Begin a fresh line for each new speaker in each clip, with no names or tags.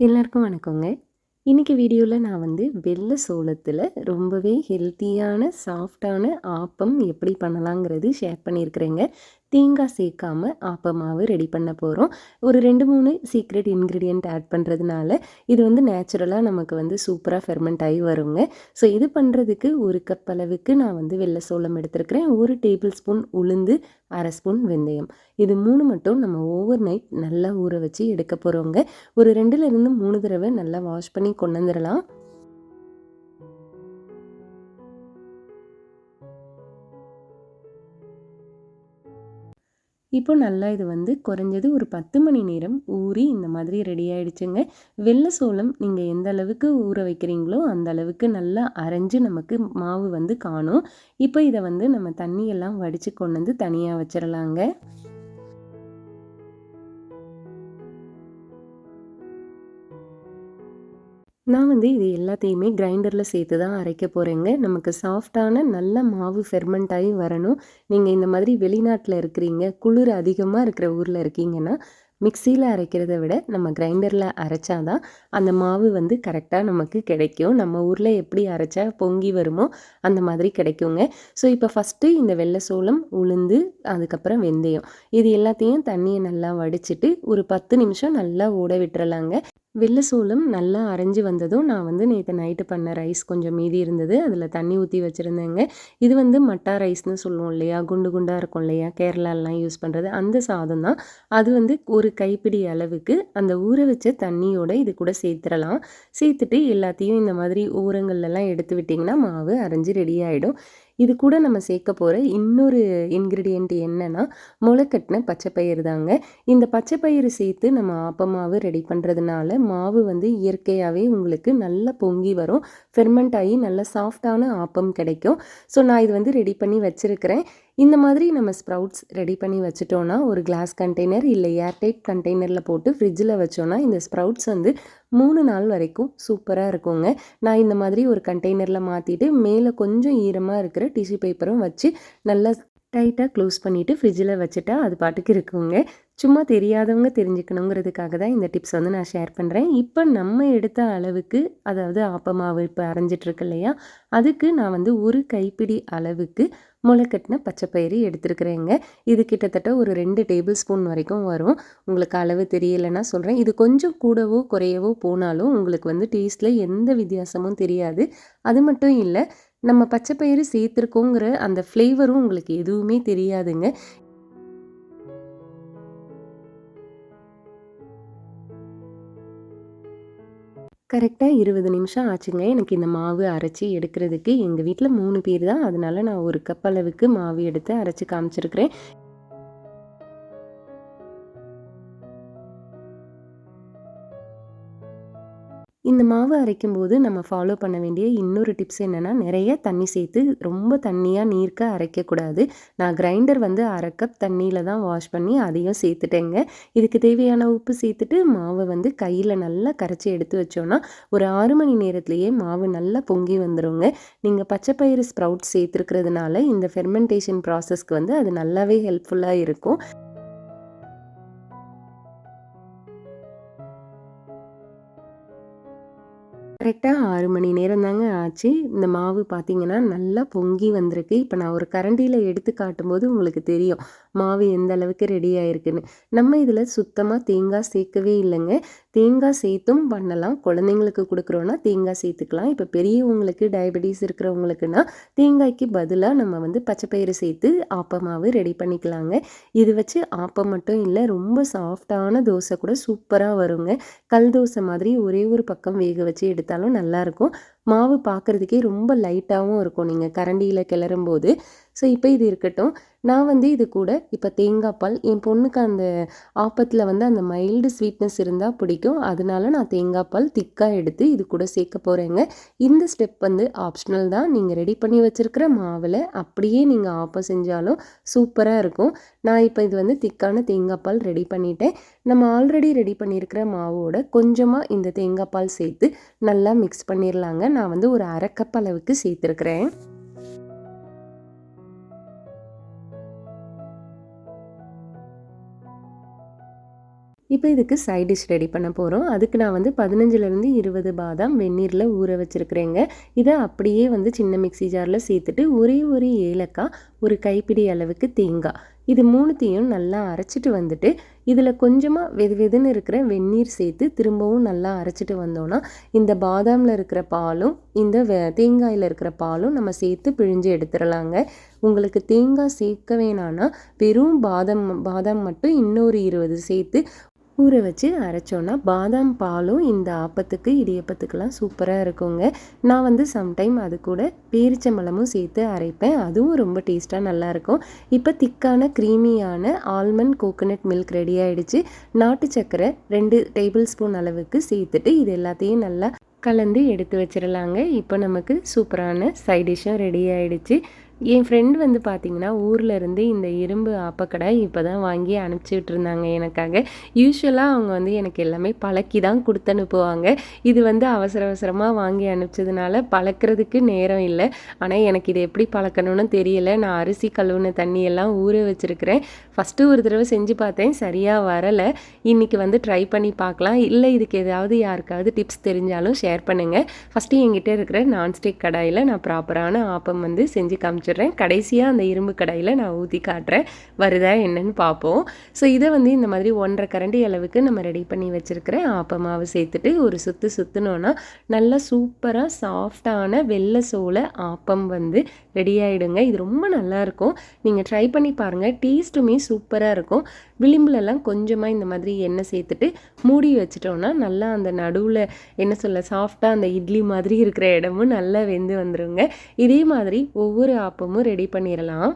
எல்லாருக்கும் வணக்கங்க. இன்றைக்கி வீடியோவில் நான் வந்து வெள்ளை சோளத்தில் ரொம்பவே ஹெல்த்தியான, சாஃப்ட்டான ஆப்பம் எப்படி பண்ணலாங்கிறது ஷேர் பண்ணியிருக்கிறேங்க. தேங்காய் சேர்க்காம ஆப்பமாவு ரெடி பண்ண போகிறோம் ஒரு 2, 3 சீக்ரெட் இன்க்ரீடியண்ட் ஆட் பண்ணுறதுனால இது வந்து நேச்சுரலாக நமக்கு வந்து சூப்பராக ஃபெர்மெண்ட் ஆகி வருங்க. ஸோ இது பண்ணுறதுக்கு ஒரு கப் அளவுக்கு நான் வந்து வெள்ளை சோளம் எடுத்திருக்கிறேன். ஒரு டேபிள் ஸ்பூன் உளுந்து, அரை ஸ்பூன் வெந்தயம். இது மூணு மட்டும் நம்ம ஓவர் நைட் நல்லா ஊற வச்சு எடுக்க போகிறோங்க ஒரு ரெண்டுலேருந்து மூணு தடவை நல்லா வாஷ் பண்ணி கொண்டு வந்துடலாம் இப்போ நல்லா இது வந்து குறைஞ்சது ஒரு 10 மணி நேரம் ஊறி இந்த மாதிரி ரெடி ஆகிடுச்சுங்க வெள்ளை சோளம் நீங்கள் எந்த அளவுக்கு ஊற வைக்கிறீங்களோ, அந்த அளவுக்கு நல்லா அரைஞ்சு நமக்கு மாவு வந்து காணும். இப்போ இதை வந்து நம்ம தண்ணியெல்லாம் வடித்து கொண்டு வந்து தனியாக வச்சிடலாங்க நான் வந்து இது எல்லாத்தையுமே கிரைண்டரில் சேர்த்து தான் அரைக்க போகிறேங்க நமக்கு சாஃப்ட்டான நல்ல மாவு ஃபெர்மெண்ட் ஆகி வரணும். நீங்கள் இந்த மாதிரி வெளிநாட்டில் இருக்கிறீங்க, குளிர் அதிகமாக இருக்கிற ஊரில் இருக்கீங்கன்னா, மிக்சியில் அரைக்கிறத விட நம்ம கிரைண்டரில் அரைச்சா தான் அந்த மாவு வந்து கரெக்டாக நமக்கு கிடைக்கும். நம்ம ஊரில் எப்படி அரைச்சா பொங்கி வருமோ, அந்த மாதிரி கிடைக்குங்க. ஸோ இப்போ ஃபஸ்ட்டு இந்த வெள்ளை சோளம், உளுந்து, அதுக்கப்புறம் வெந்தயம். இது எல்லாத்தையும் தண்ணியை நல்லா வடிச்சிட்டு ஒரு 10 நிமிஷம் நல்லா ஓட விட்டுறலாங்க. வெள்ளை சோளம் நல்லா அரைஞ்சு வந்ததும், நான் வந்து நேற்று நைட்டு பண்ண ரைஸ் கொஞ்சம் மீதி இருந்தது. அதில் தண்ணி ஊற்றி வச்சுருந்தேங்க இது வந்து மட்டா ரைஸ்னு சொல்லுவோம் இல்லையா? குண்டு குண்டாக இருக்கும் இல்லையா? கேரளாலாம் யூஸ் பண்ணுறது அந்த சாதம் தான். அது வந்து ஒரு கைப்பிடி அளவுக்கு அந்த ஊற வச்ச தண்ணியோட இது கூட சேர்த்துடலாம் சேர்த்துட்டு எல்லாத்தையும் இந்த மாதிரி ஓரங்கள்லலாம் எடுத்து விட்டிங்கன்னா, மாவு அரைஞ்சு ரெடி ஆகிடும் இது கூட நம்ம சேர்க்க போகிற இன்னொரு இன்க்ரீடியண்ட் என்னென்னா முளைக்கட்டின பச்சை பயிறு தாங்க. இந்த பச்சை பயிறு சேர்த்து நம்ம ஆப்பமாவு ரெடி பண்ணுறதுனால மாவு வந்து இயற்கையாகவே உங்களுக்கு நல்லா பொங்கி வரும். ஃபெர்மெண்ட் ஆகி நல்ல சாஃப்ட்டான ஆப்பம் கிடைக்கும். ஸோ நான் இது வந்து ரெடி பண்ணி வச்சுருக்கிறேன் இந்த மாதிரி நம்ம ஸ்ப்ரவுட்ஸ் ரெடி பண்ணி வச்சுட்டோன்னா ஒரு கிளாஸ் கண்டெய்னர் இல்லை ஏர்டைட் கண்டெய்னரில் போட்டு ஃப்ரிட்ஜில் வச்சோன்னா இந்த ஸ்ப்ரவுட்ஸ் வந்து மூணு நாள் வரைக்கும் சூப்பராக இருக்குங்க. நான் இந்த மாதிரி ஒரு கண்டெய்னரில் மாற்றிட்டு மேலே கொஞ்சம் ஈரமாக இருக்கிற டிஷ்யூ பேப்பரும் வச்சு நல்லா டைட்டாக க்ளோஸ் பண்ணிவிட்டு ஃப்ரிட்ஜில் வச்சுட்டா, அது பாட்டுக்கு இருக்குங்க. சும்மா தெரியாதவங்க தெரிஞ்சுக்கணுங்கிறதுக்காக தான் இந்த டிப்ஸ் வந்து நான் ஷேர் பண்ணுறேன் இப்போ நம்ம எடுத்த அளவுக்கு, அதாவது ஆப்பமாவு இப்போ அரைஞ்சிட்ருக்கு இல்லையா? அதுக்கு நான் வந்து ஒரு கைப்பிடி அளவுக்கு முளைக்கட்டின பச்சை பயிறு இது கிட்டத்தட்ட ஒரு ரெண்டு டேபிள் ஸ்பூன் வரைக்கும் வரும். உங்களுக்கு அளவு தெரியலைன்னா சொல்கிறேன் இது கொஞ்சம் கூடவோ, குறையவோ போனாலும் உங்களுக்கு வந்து டேஸ்ட்டில் எந்த வித்தியாசமும் தெரியாது. அது மட்டும் இல்லை நம்ம பச்சை பயிறு சேர்த்துருக்கோங்கிற அந்த ஃப்ளேவரும் உங்களுக்கு எதுவுமே தெரியாதுங்க. கரெக்டாக இருபது நிமிஷம் ஆச்சுங்க. எனக்கு இந்த மாவு அரைச்சி எடுக்கிறதுக்கு. எங்கள் வீட்டில் மூணு பேர் தான். அதனால நான் ஒரு கப் அளவுக்கு மாவு எடுத்து அரைச்சி காமிச்சிருக்கிறேன். இந்த மாவு அரைக்கும்போது நம்ம ஃபாலோ பண்ண வேண்டிய இன்னொரு டிப்ஸ் என்னென்னா நிறைய தண்ணி சேர்த்து ரொம்ப தண்ணியாக நீர்க்க அரைக்கக்கூடாது. நான் கிரைண்டர் வந்து அரை கப் தண்ணியில் தான் வாஷ் பண்ணி அதையும் சேர்த்துட்டேங்க. இதுக்கு தேவையான உப்பு சேர்த்துட்டு, மாவை வந்து கையில் நல்லா கரைச்சி எடுத்து வச்சோன்னா ஒரு ஆறு மணி நேரத்துலேயே மாவு நல்லா பொங்கி வந்துருங்க. நீங்கள் பச்சை பயிறு சேர்த்துருக்கிறதுனால, இந்த ஃபெர்மெண்டேஷன் ப்ராசஸ்க்கு வந்து அது நல்லாவே ஹெல்ப்ஃபுல்லாக இருக்கும். கரெக்ட்டா ஆறு மணி நேரம் தாங்க ஆச்சு. இந்த மாவு பார்த்தீங்கன்னா, நல்லா பொங்கி வந்திருக்கு. இப்ப நான் ஒரு கரண்டியில் எடுத்து காட்டும்போது உங்களுக்கு தெரியும். மாவு எந்த அளவுக்கு ரெடி ஆயிருக்குன்னு. நம்ம இதில் சுத்தமா தேங்காய் சேர்க்கவே இல்லைங்க தேங்காய் சேர்த்தும் பண்ணலாம். குழந்தைங்களுக்கு கொடுக்குறோன்னா தேங்காய் சேர்த்துக்கலாம். இப்போ பெரியவங்களுக்கு டயபெட்டிஸ் இருக்கிறவங்களுக்குன்னா, தேங்காய்க்கு பதிலாக நம்ம வந்து பச்சைப்பயிறு சேர்த்து ஆப்பமாவு ரெடி பண்ணிக்கலாங்க. இது வச்சு ஆப்பம் மட்டும் இல்லை ரொம்ப சாஃப்ட்டான தோசை கூட சூப்பராக வருங்க. கல் தோசை மாதிரி ஒரே ஒரு பக்கம் வேக வச்சு எடுத்தாலும் நல்லாயிருக்கும் மாவு பார்க்கறதுக்கே ரொம்ப லைட்டாகவும் இருக்கும். நீங்கள் கரண்டியில் கிளறும் கிளறும்போது. ஸோ இப்போ இது இருக்கட்டும். நான் வந்து இது கூட இப்போ தேங்காய் பால் என் பொண்ணுக்கு அந்த ஆப்பத்தில் வந்து அந்த மைல்டு ஸ்வீட்னஸ் இருந்தால் பிடிக்கும். அதனால நான் தேங்காய் பால் திக்காக எடுத்து இது கூட சேர்க்க போகிறேங்க இந்த ஸ்டெப் வந்து ஆப்ஷனல் தான். நீங்கள் ரெடி பண்ணி வச்சுருக்கிற மாவில் அப்படியே நீங்கள் ஆப்பம் செஞ்சாலும் சூப்பராக இருக்கும். நான் இப்போ இது வந்து திக்கான தேங்காய் பால் ரெடி பண்ணிட்டேன். நம்ம ஆல்ரெடி ரெடி பண்ணியிருக்கிற மாவோட கொஞ்சமாக இந்த தேங்காய் பால் சேர்த்து நல்லா மிக்ஸ் பண்ணிடலாங்க நான் வந்து ஒரு அரை கப் அளவுக்கு சேர்த்துருக்குறேன். இப்போ இதுக்கு சைட் டிஷ் ரெடி பண்ண போகிறோம் அதுக்கு நான் வந்து பதினஞ்சுலேருந்து இருபது பாதாம் வெந்நீரில் ஊற வச்சுருக்கிறேங்க. இதை அப்படியே வந்து சின்ன மிக்சி ஜாரில் சேர்த்துட்டு ஒரே ஒரு ஏலக்காய் ஒரு கைப்பிடி அளவுக்கு தேங்காய். இது மூணுத்தையும் நல்லா அரைச்சிட்டு வந்துட்டு இதில் கொஞ்சமாக வெது வெதுன்னு இருக்கிற வெந்நீர் சேர்த்து திரும்பவும் நல்லா அரைச்சிட்டு வந்தோன்னா இந்த பாதாமில் இருக்கிற பாலும் இந்த தேங்காயில் இருக்கிற பாலும் நம்ம சேர்த்து பிழிஞ்சு எடுத்துடலாங்க உங்களுக்கு தேங்காய் சேர்க்க வேணான்னா வெறும் பாதாம் பாதாம் மட்டும் இன்னொரு இருபது சேர்த்து ஊற வச்சு அரைச்சோன்னா பாதாம் பாலும் இந்த ஆப்பத்துக்கு இடியப்பத்துக்கெல்லாம் சூப்பராக இருக்குங்க. நான் வந்து சம்டைம் அது கூட பேரிச்சம்பழமும் சேர்த்து அரைப்பேன். அதுவும் ரொம்ப டேஸ்ட்டாக நல்லாயிருக்கும். இப்போ திக்கான க்ரீமியான ஆல்மண்ட் கோகோனட் மில்க் ரெடி ஆகிடுச்சு நாட்டு சர்க்கரை ரெண்டு டேபிள் ஸ்பூன் அளவுக்கு சேர்த்துட்டு இது எல்லாத்தையும் நல்லா கலந்து எடுத்து வச்சிடலாங்க இப்போ நமக்கு சூப்பரான சைட் டிஷ்ஷும் ரெடி ஆகிடுச்சு என் ஃப்ரெண்ட் வந்து பார்த்திங்கன்னா ஊரில் இருந்து இந்த இரும்பு ஆப்பக்கடை இப்போ தான் வாங்கி அனுப்பிச்சிட்டு இருந்தாங்க எனக்காக. யூஸ்வலாக அவங்க வந்து எனக்கு எல்லாமே பழக்கி தான் கொடுத்து அனுப்புவாங்க. இது வந்து அவசர அவசரமாக வாங்கி அனுப்பிச்சதுனால பழக்கிறதுக்கு நேரம் இல்லை. ஆனால் எனக்கு இது எப்படி பழக்கணும்னு தெரியல. நான் அரிசி கழுவுன தண்ணியெல்லாம் ஊற வச்சுருக்கிறேன். ஃபஸ்ட்டு ஒரு தடவை செஞ்சு பார்த்தேன் சரியாக வரலை. இன்றைக்கி வந்து ட்ரை பண்ணி பார்க்கலாம். இல்லை இதுக்கு ஏதாவது யாருக்காவது டிப்ஸ் தெரிஞ்சாலும் ஷேர் பண்ணுங்கள் ஃபஸ்ட்டு என்கிட்ட இருக்கிற நான்ஸ்டிக் கடாயில் நான் ப்ராப்பரான ஆப்பம் வந்து செஞ்சு காமிச்சு காமிச்சிடுறேன் கடைசியாக அந்த இரும்பு கடாயில் நான் ஊற்றி காட்டுறேன். வருதா என்னன்னு பார்ப்போம் ஸோ இதை வந்து இந்த மாதிரி ஒன்றரை கரண்டி அளவுக்கு நம்ம ரெடி பண்ணி வச்சுருக்கிறேன். ஆப்ப மாவு சேர்த்துட்டு ஒரு சுற்று சுற்றுனோன்னா நல்லா சூப்பராக சாஃப்டான வெள்ளை சோளை ஆப்பம் வந்து ரெடி ஆகிடுங்க இது ரொம்ப நல்லாயிருக்கும் நீங்கள் ட்ரை பண்ணி பாருங்கள் டேஸ்ட்டுமே சூப்பராக இருக்கும். விளிம்புலலாம் கொஞ்சமாக இந்த மாதிரி எண்ணெய் சேர்த்துட்டு மூடி வச்சிட்டோன்னா நல்லா அந்த நடுவில் என்ன சொல்ல சாஃப்டாக அந்த இட்லி மாதிரி இருக்கிற இடமும் நல்லா வெந்து வந்துடுங்க இதே மாதிரி ஒவ்வொரு ஆப் அப்பமும் ரெடி பண்ணிடலாம்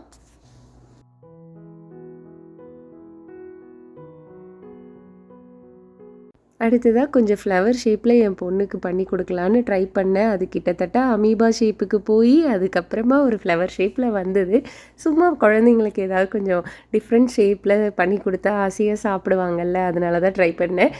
அடுத்ததாக கொஞ்சம் ஃப்ளவர் ஷேப்பில் என் பொண்ணுக்கு பண்ணி கொடுக்கலான்னு ட்ரை பண்ணேன். அது கிட்டத்தட்ட அமீபா ஷேப்புக்கு போய் அதுக்கப்புறமா ஒரு ஃப்ளவர் ஷேப்பில் வந்தது. சும்மா குழந்தைங்களுக்கு ஏதாவது கொஞ்சம் டிஃப்ரெண்ட் ஷேப்பில் பண்ணி கொடுத்தா ஆசையாக சாப்பிடுவாங்கல்ல அதனால தான் ட்ரை பண்ணேன்.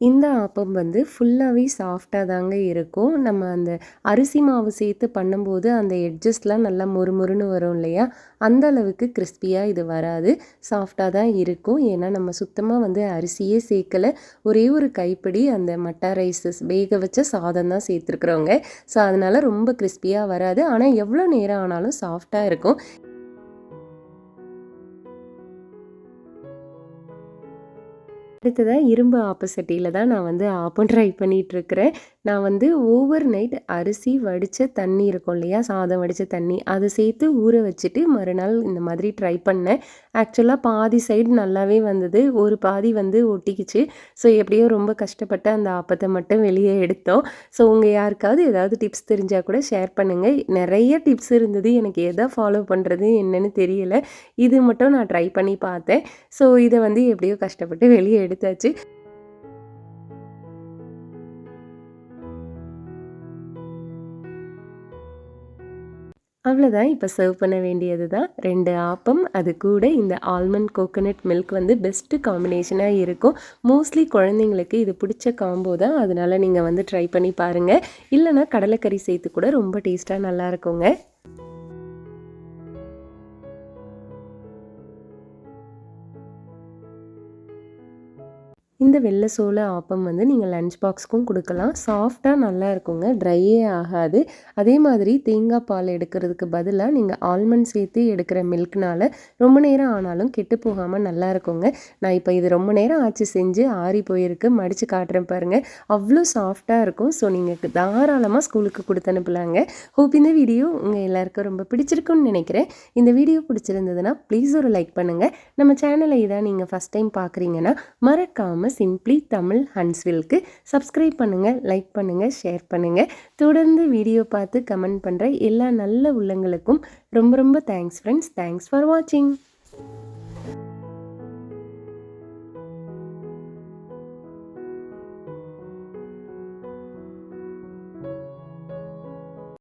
இந்த ஆப்பம் வந்து ஃபுல்லாகவே சாஃப்டாக தாங்க இருக்கும். நம்ம அந்த அரிசி மாவு சேர்த்து பண்ணும்போது அந்த எட்ஜஸ்ட்லாம் நல்லா மொறுமொறுன்னு வரும் இல்லையா? அந்த அளவுக்கு கிறிஸ்பியாக இது வராது. சாஃப்டாக தான் இருக்கும். ஏன்னா நம்ம சுத்தமாக வந்து அரிசியே சேர்க்கலை. ஒரே ஒரு கைப்பிடி அந்த மட்டா ரைஸஸ் வேக வச்ச சாதம் தான் சேர்த்துருக்குறோங்க. ஸோ அதனால் ரொம்ப கிறிஸ்பியாக வராது. ஆனால் எவ்வளோ நேரம் ஆனாலும் சாஃப்டாக இருக்கும். அடுத்ததாக இரும்பு ஆப்போசிட்டியில் தான் நான் வந்து ஆப்பம் ட்ரை பண்ணிகிட்ருக்கிறேன் நான் வந்து ஓவர் நைட் அரிசி வடித்த தண்ணி இருக்கும் இல்லையா? சாதம் வடித்த தண்ணி. அதை சேர்த்து ஊற வச்சுட்டு மறுநாள் இந்த மாதிரி ட்ரை பண்ணேன். ஆக்சுவலாக பாதி சைடு நல்லாவே வந்தது. ஒரு பாதி வந்து ஒட்டிக்கிச்சு. ஸோ எப்படியோ ரொம்ப கஷ்டப்பட்டு அந்த ஆப்பத்தை மட்டும் வெளியே எடுத்தோம். ஸோ உங்கள் யாருக்காவது ஏதாவது டிப்ஸ் தெரிஞ்சால் கூட ஷேர் பண்ணுங்கள் நிறைய டிப்ஸ் இருந்தது. எனக்கு எதை ஃபாலோ பண்ணுறது என்னன்னு தெரியல. இது மட்டும் நான் ட்ரை பண்ணி பார்த்தேன். ஸோ இதை வந்து எப்படியோ கஷ்டப்பட்டு வெளியே எடுத்தாச்சு. அவ்வளோதான் இப்போ சர்வ் பண்ண வேண்டியது தான் ரெண்டு ஆப்பம் அது கூட இந்த ஆல்மண்ட் கோகோனட் மில்க் வந்து பெஸ்ட்டு காம்பினேஷனாக இருக்கும். மோஸ்ட்லி குழந்தைங்களுக்கு இது பிடிச்ச காம்போ தான். அதனால் நீங்கள் வந்து ட்ரை பண்ணி பாருங்கள் இல்லைனா கடலைக்கறி சேர்த்து கூட ரொம்ப டேஸ்ட்டாக நல்லா இருக்குங்க. இந்த வெள்ளை சோள ஆப்பம் வந்து நீங்கள் லஞ்ச் பாக்ஸ்க்கும் கொடுக்கலாம். சாஃப்டாக நல்லா இருக்குங்க. ட்ரையே ஆகாது. அதே மாதிரி தேங்காய் பால் எடுக்கிறதுக்கு பதிலாக நீங்கள் ஆல்மண்ட் சேர்த்து எடுக்கிற மில்க்னால் ரொம்ப நேரம் ஆனாலும் கெட்டு போகாமல் நல்லா இருக்குங்க. நான் இப்போ இது ரொம்ப நேரம் ஆச்சு செஞ்சு ஆறி போயிருக்கு. மடித்து காட்டுறேன் பாருங்கள் அவ்வளோ சாஃப்டாக இருக்கும். ஸோ நீங்கள் தாராளமாக ஸ்கூலுக்கு கொடுத்து அனுப்பலாங்க. ஹோப் இந்த வீடியோ உங்கள் எல்லாருக்கும் ரொம்ப பிடிச்சிருக்குன்னு நினைக்கிறேன். இந்த வீடியோ பிடிச்சிருந்ததுன்னா ப்ளீஸ் ஒரு லைக் பண்ணுங்கள் நம்ம சேனலை இதான் நீங்கள் ஃபஸ்ட் டைம் பார்க்குறீங்கன்னா மறக்காமல் மறக்காமல் சிம்ப்ளி தமிழ் ஹன்ஸ்வில்க்கு சப்ஸ்கிரைப் பண்ணுங்கள் லைக் பண்ணுங்கள் ஷேர் பண்ணுங்கள் தொடர்ந்து வீடியோ பார்த்து கமெண்ட் பண்ணுற எல்லா நல்ல உள்ளங்களுக்கும் ரொம்ப ரொம்ப தேங்க்ஸ் ஃப்ரெண்ட்ஸ் தேங்க்ஸ் ஃபார் வாட்சிங்